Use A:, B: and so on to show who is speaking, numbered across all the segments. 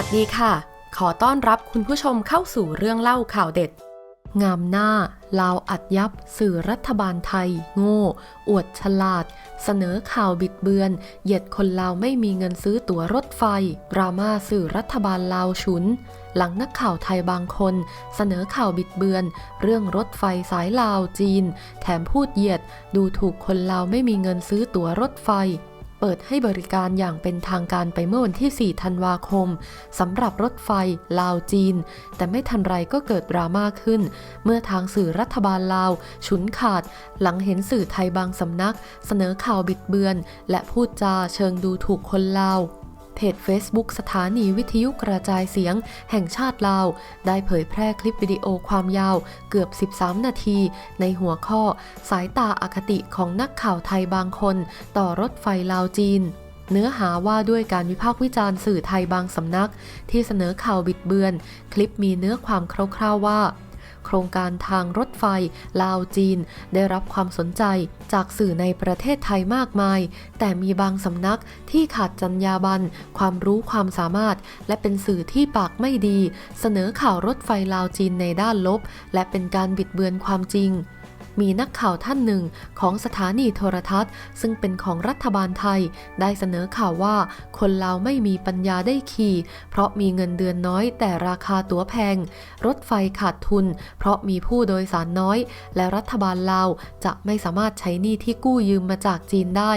A: วัสดีค่ะ ขอต้อนรับคุณผู้ชมเข้าสู่เรื่องเล่าข่าวเด็ด งามหน้า ลาวอัดยับ สื่อรัฐบาลไทย โง่ อวดฉลาด เสนอข่าวบิดเบือน เหยียดคนลาวไม่มีเงินซื้อตั๋วรถไฟ ดราม่าสื่อรัฐบาลลาวฉุน หลังนักข่าวไทยบางคน เสนอข่าวบิดเบือน เรื่องรถไฟสายลาวจีน แถมพูดเหยียด ดูถูกคนลาวไม่มีเงินซื้อตั๋วรถไฟ เปิดให้บริการอย่างเป็นทางการไปเมื่อวันที่ 4 ธันวาคมสำหรับรถไฟลาวจีน แต่ไม่ทันไรก็เกิดดราม่าขึ้น เมื่อทางสื่อรัฐบาลลาว ฉุนขาด หลังเห็นสื่อไทยบางสำนัก เสนอข่าวบิดเบือน และพูดจาเชิงดูถูกคนลาว เพจ Facebook สถานีวิทยุกระจายเสียง แห่งชาติลาว ได้เผยแพร่คลิปวิดีโอความยาวเกือบ 13 นาที ในหัวข้อ สายตาอาคติของนักข่าวไทยบางคน ต่อรถไฟลาวจีนเนื้อหาว่าด้วยการวิพากษ์วิจารณ์สื่อไทยบางสำนัก ที่เสนอข่าวบิดเบือน คลิปมีเนื้อความคร่าวๆว่า โครงการทางรถไฟ ลาวจีน ได้รับความสนใจจากสื่อในประเทศไทยมากมาย แต่มีบางสำนักที่ขาดจรรยาบรรณความรู้ความสามารถ และเป็นสื่อที่ปากไม่ดี เสนอข่าวรถไฟลาวจีนในด้านลบ และเป็นการบิดเบือนความจริง มีนักข่าวท่านหนึ่งของสถานีโทรทัศน์ ซึ่งเป็นของรัฐบาลไทย ได้เสนอข่าวว่า คนลาวไม่มีปัญญาได้ขี่ เพราะมีเงินเดือนน้อย แต่ราคาตั๋วแพง รถไฟขาดทุน เพราะมีผู้โดยสารน้อย และรัฐบาลลาวจะไม่สามารถใช้หนี้ที่กู้ยืมมาจากจีนได้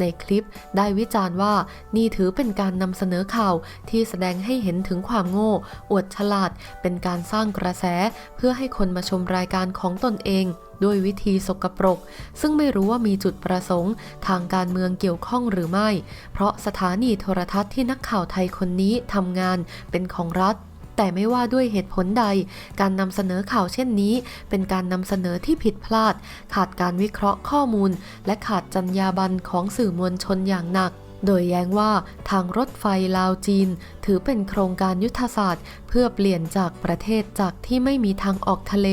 A: ในคลิปได้วิจารณ์ว่านี่ถือเป็นการนำเสนอข่าวที่แสดงให้เห็นถึงความโง่ อวดฉลาด เป็นการสร้างกระแส เพื่อให้คนมาชมรายการของตนเองด้วยวิธีสกปรก ซึ่งไม่รู้ว่ามีจุดประสงค์ ทางการเมืองเกี่ยวข้องหรือไม่ เพราะสถานีโทรทัศน์ที่นักข่าวไทยคนนี้ทำงานเป็นของรัฐ แต่ไม่ว่าด้วยเหตุผลใด การนำเสนอข่าวเช่นนี้ เป็นการนำเสนอที่ผิดพลาด ขาดการวิเคราะห์ข้อมูล และขาดจรรยาบรรณของสื่อมวลชนอย่างหนักโดยแย้งว่าทางรถไฟลาวจีน ถือเป็นโครงการยุทธศาสตร์ เพื่อเปลี่ยนจากประเทศจากที่ไม่มีทางออกทะเล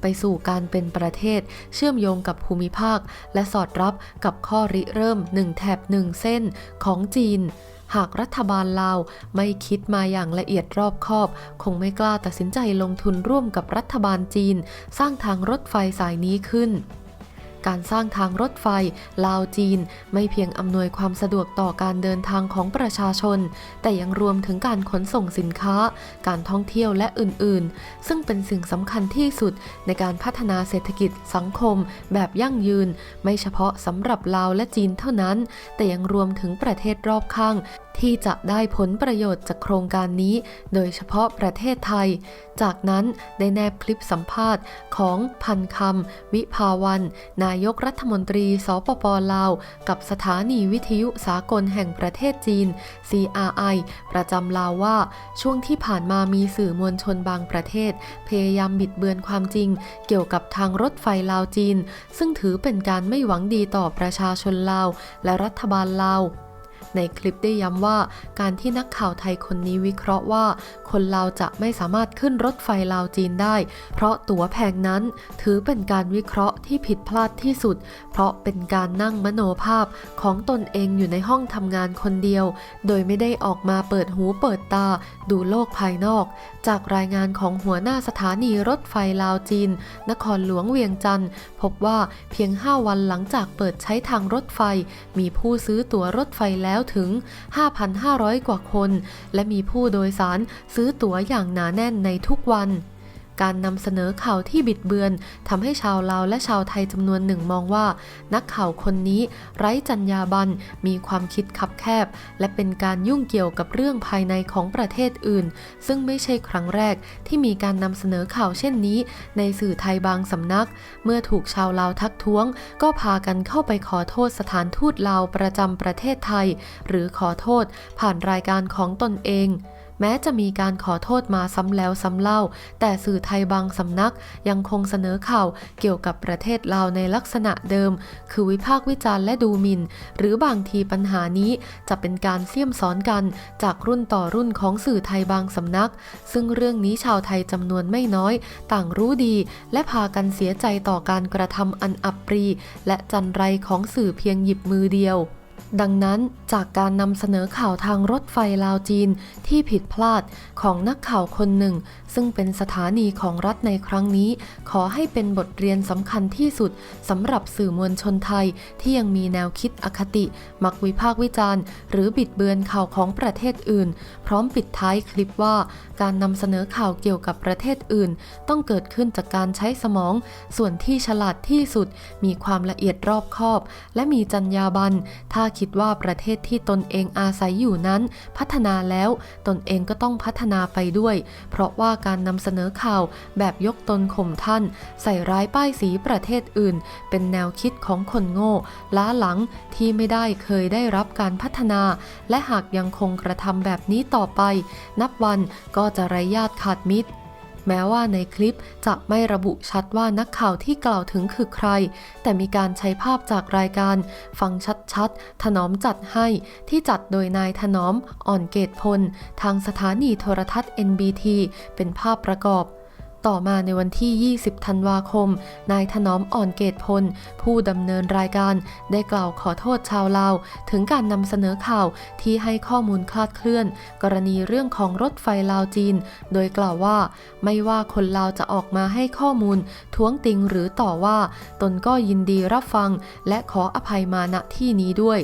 A: ไปสู่การเป็นประเทศ เชื่อมโยงกับภูมิภาค และสอดรับกับข้อริเริ่มหนึ่งแถบหนึ่งเส้นของจีน หากรัฐบาลลาวไม่คิดมาอย่างละเอียดรอบคอบ คงไม่กล้าตัดสินใจลงทุนร่วมกับรัฐบาลจีน สร้างทางรถไฟสายนี้ขึ้น การสร้างทางรถไฟ ลาวจีน ไม่เพียงอำนวยความสะดวกต่อการเดินทางของประชาชน แต่ยังรวมถึงการขนส่งสินค้า การท่องเที่ยวและอื่นๆ ซึ่งเป็นสิ่งสำคัญที่สุดในการพัฒนาเศรษฐกิจสังคม แบบยั่งยืน ไม่เฉพาะสำหรับลาวและจีนเท่านั้น แต่ยังรวมถึงประเทศรอบข้างที่จะได้ผลประโยชน์จากโครงการนี้ โดยเฉพาะประเทศไทย จากนั้นได้แนบคลิปสัมภาษณ์ของพันคำวิภาวัน นายยกรัฐมนตรี สปปลาว กับสถานีวิทยุสากลแห่งประเทศจีน CRI ประจำลาวว่า ช่วงที่ผ่านมามีสื่อมวลชนบางประเทศ พยายามบิดเบือนความจริง เกี่ยวกับทางรถไฟลาวจีน ซึ่งถือเป็นการไม่หวังดีต่อประชาชนลาว และรัฐบาลลาว ในคลิปได้ย้ำว่า การที่นักข่าวไทยคนนี้วิเคราะห์ว่า คนลาวจะไม่สามารถขึ้นรถไฟลาวจีนได้ เพราะตั๋วแพงนั้น ถือเป็นการวิเคราะห์ที่ผิดพลาดที่สุด เพราะเป็นการนั่งมโนภาพของตนเองอยู่ในห้องทำงานคนเดียว โดยไม่ได้ออกมาเปิดหูเปิดตา ดูโลกภายนอก จากรายงานของหัวหน้าสถานีรถไฟลาวจีน นครหลวงเวียงจันทร์พบว่าเพียง 5 วันหลังจากเปิดใช้ทางรถไฟ มีผู้ซื้อตั๋วรถไฟแล้วถึง 5,500 กว่าคน และมีผู้โดยสารซื้อตั๋วอย่างหนาแน่นในทุกวัน การนำเสนอข่าวที่บิดเบือนทำให้ชาวลาวและชาวไทยจำนวนหนึ่งมองว่า นักข่าวคนนี้ไร้จรรยาบรรณมีความคิดคับแคบ และเป็นการยุ่งเกี่ยวกับเรื่องภายในของประเทศอื่น ซึ่งไม่ใช่ครั้งแรกที่มีการนำเสนอข่าวเช่นนี้ ในสื่อไทยบางสำนัก เมื่อถูกชาวลาวทักท้วง ก็พากันเข้าไปขอโทษสถานทูตลาวประจำประเทศไทย หรือขอโทษผ่านรายการของตนเอง แม้จะมีการขอโทษมาซ้ำแล้วซ้ำเล่า แต่สื่อไทยบางสำนักยังคงเสนอข่าวเกี่ยวกับประเทศลาวในลักษณะเดิม คือวิพากษ์วิจารณ์และดูหมิ่น หรือบางทีปัญหานี้จะเป็นการเสี่ยมซ้อนกันจากรุ่นต่อรุ่นของสื่อไทยบางสำนัก ซึ่งเรื่องนี้ชาวไทยจำนวนไม่น้อย ต่างรู้ดี และพากันเสียใจต่อการกระทำอันอับปรี และจันไรของสื่อเพียงหยิบมือเดียว ดังนั้นจากการนำเสนอข่าวทางรถไฟลาวจีนที่ผิดพลาดของนักข่าวคนหนึ่ง ซึ่งเป็นสถานีของรัฐในครั้งนี้ ขอให้เป็นบทเรียนสำคัญที่สุดสำหรับสื่อมวลชนไทยที่ยังมีแนวคิดอคติ มักวิพากษ์วิจารณ์ หรือบิดเบือนข่าวของประเทศอื่น พร้อมปิดท้ายคลิปว่า การนำเสนอข่าวเกี่ยวกับประเทศอื่น ต้องเกิดขึ้นจากการใช้สมอง ส่วนที่ฉลาดที่สุด มีความละเอียดรอบคอบ และมีจรรยาบรรณถ้าคิดว่าประเทศที่ตนเองอาศัยอยู่นั้น พัฒนาแล้วตนเองก็ต้องพัฒนาไปด้วย เพราะว่าการนำเสนอข่าวแบบยกตนข่มท่าน ใส่ร้ายป้ายสีประเทศอื่น เป็นแนวคิดของคนโง่ ล้าหลังที่ไม่ได้เคยได้รับการพัฒนา และหากยังคงกระทำแบบนี้ต่อไป นับวันก็จะไร้ญาติขาดมิตร แม้ว่าในคลิปจะไม่ระบุชัดว่านักข่าวที่กล่าวถึงคือใคร แต่มีการใช้ภาพจากรายการ ฟังชัดๆ ถนอมจัดให้ที่จัดโดยนายถนอมอ่อนเกตพล ทางสถานีโทรทัศน์ NBT เป็นภาพประกอบ ต่อมาในวันที่ 20 ธันวาคม นายถนอมอ่อนเกตพล ผู้ดำเนินรายการได้กล่าวขอโทษชาวลาว ถึงการนำเสนอข่าวที่ให้ข้อมูลคลาดเคลื่อน กรณีเรื่องของรถไฟลาวจีน โดยกล่าวว่า ไม่ว่าคนลาวจะออกมาให้ข้อมูล ท้วงติงหรือต่อว่า ตนก็ยินดีรับฟัง และขออภัยมาณที่นี้ด้วย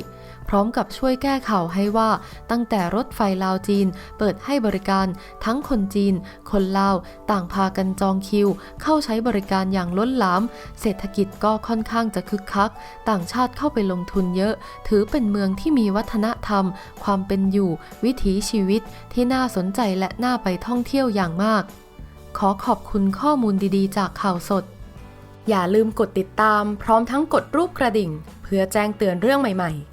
A: พร้อมกับช่วยแก้ข่าวให้ว่า ตั้งแต่รถไฟลาวจีน เปิดให้บริการทั้งคนจีน คนลาว ต่างพากันจองคิว เข้าใช้บริการอย่างล้นหลาม เศรษฐกิจก็ค่อนข้างจะคึกคัก ต่างชาติเข้าไปลงทุนเยอะ ถือเป็นเมืองที่มีวัฒนธรรม ความเป็นอยู่ วิถีชีวิตที่น่าสนใจและน่าไปท่องเที่ยวอย่างมาก ขอขอบคุณข้อมูลดีๆ จากข่าวสด อย่าลืมกดติดตามพร้อมทั้งกดรูปกระดิ่ง เพื่อแจ้งเตือนเรื่องใหม่ ๆ